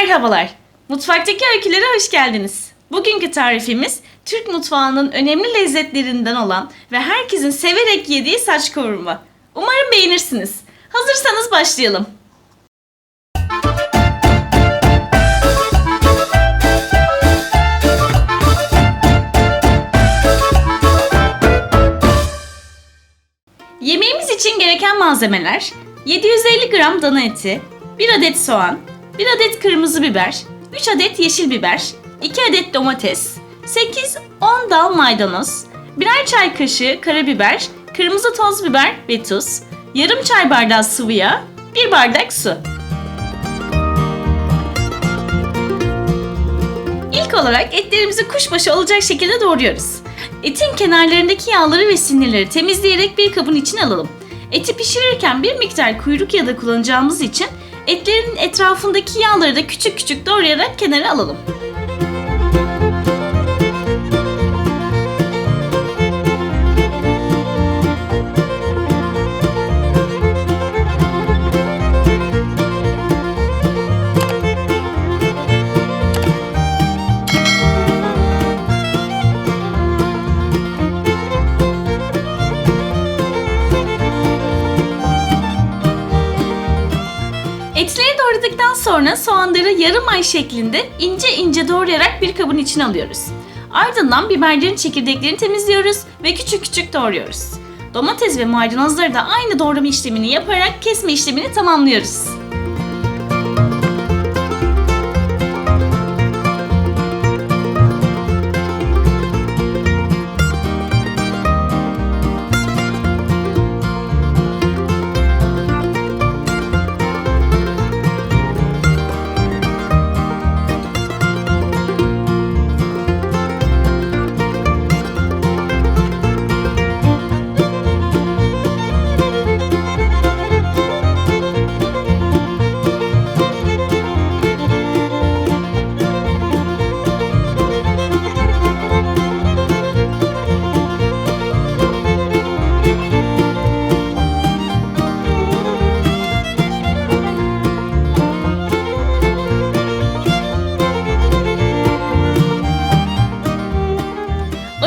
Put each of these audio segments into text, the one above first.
Merhabalar. Mutfaktaki öykülere hoş geldiniz. Bugünkü tarifimiz Türk mutfağının önemli lezzetlerinden olan ve herkesin severek yediği saç kavurma. Umarım beğenirsiniz. Hazırsanız başlayalım. Yemeğimiz için gereken malzemeler 750 gram dana eti, 1 adet soğan, 1 adet kırmızı biber, 3 adet yeşil biber, 2 adet domates, 8-10 dal maydanoz, birer çay kaşığı karabiber, kırmızı toz biber ve tuz, yarım çay bardağı sıvı yağ, 1 bardak su. İlk olarak etlerimizi kuşbaşı olacak şekilde doğruyoruz. Etin kenarlarındaki yağları ve sinirleri temizleyerek bir kabın içine alalım. Eti pişirirken bir miktar kuyruk yağı da kullanacağımız için etlerin etrafındaki yağları da küçük küçük doğrayarak kenara alalım. Doğradıktan sonra soğanları yarım ay şeklinde ince ince doğrayarak bir kabın içine alıyoruz. Ardından biberlerin çekirdeklerini temizliyoruz ve küçük küçük doğruyoruz. Domates ve maydanozları da aynı doğrama işlemini yaparak kesme işlemini tamamlıyoruz.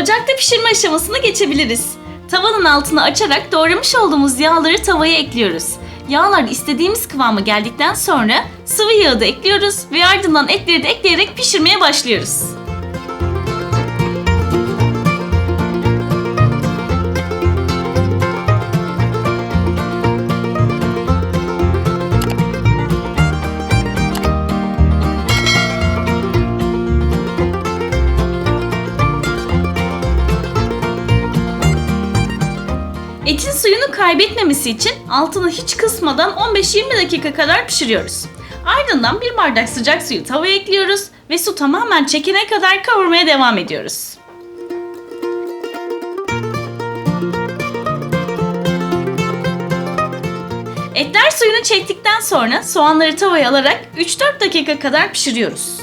Ocakta pişirme aşamasına geçebiliriz. Tavanın altını açarak doğramış olduğumuz yağları tavaya ekliyoruz. Yağlar istediğimiz kıvama geldikten sonra sıvı yağı da ekliyoruz ve ardından etleri de ekleyerek pişirmeye başlıyoruz. Suyunu kaybetmemesi için altını hiç kısmadan 15-20 dakika kadar pişiriyoruz. Ardından bir bardak sıcak suyu tavaya ekliyoruz ve su tamamen çekene kadar kavurmaya devam ediyoruz. Etler suyunu çektikten sonra soğanları tavaya alarak 3-4 dakika kadar pişiriyoruz.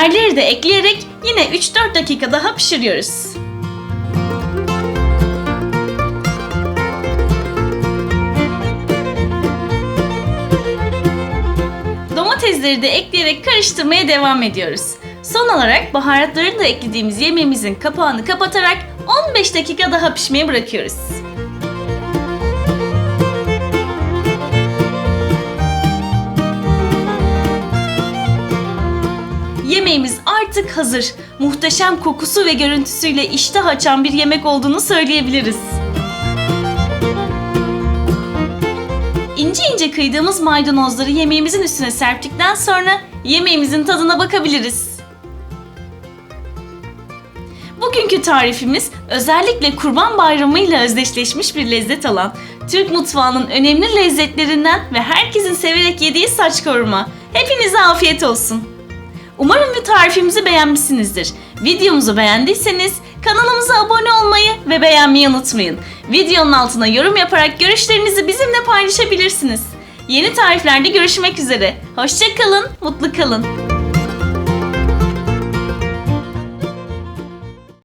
Biberleri de ekleyerek yine 3-4 dakika daha pişiriyoruz. Domatesleri de ekleyerek karıştırmaya devam ediyoruz. Son olarak baharatları da eklediğimiz yemeğimizin kapağını kapatarak 15 dakika daha pişmeye bırakıyoruz. Yemeğimiz artık hazır. Muhteşem kokusu ve görüntüsüyle iştah açan bir yemek olduğunu söyleyebiliriz. İnce ince kıydığımız maydanozları yemeğimizin üstüne serptikten sonra yemeğimizin tadına bakabiliriz. Bugünkü tarifimiz özellikle Kurban Bayramı ile özdeşleşmiş bir lezzet alan Türk mutfağının önemli lezzetlerinden ve herkesin severek yediği saç kavurma. Hepinize afiyet olsun. Umarım bu tarifimizi beğenmişsinizdir. Videomuzu beğendiyseniz kanalımıza abone olmayı ve beğenmeyi unutmayın. Videonun altına yorum yaparak görüşlerinizi bizimle paylaşabilirsiniz. Yeni tariflerde görüşmek üzere. Hoşça kalın, mutlu kalın.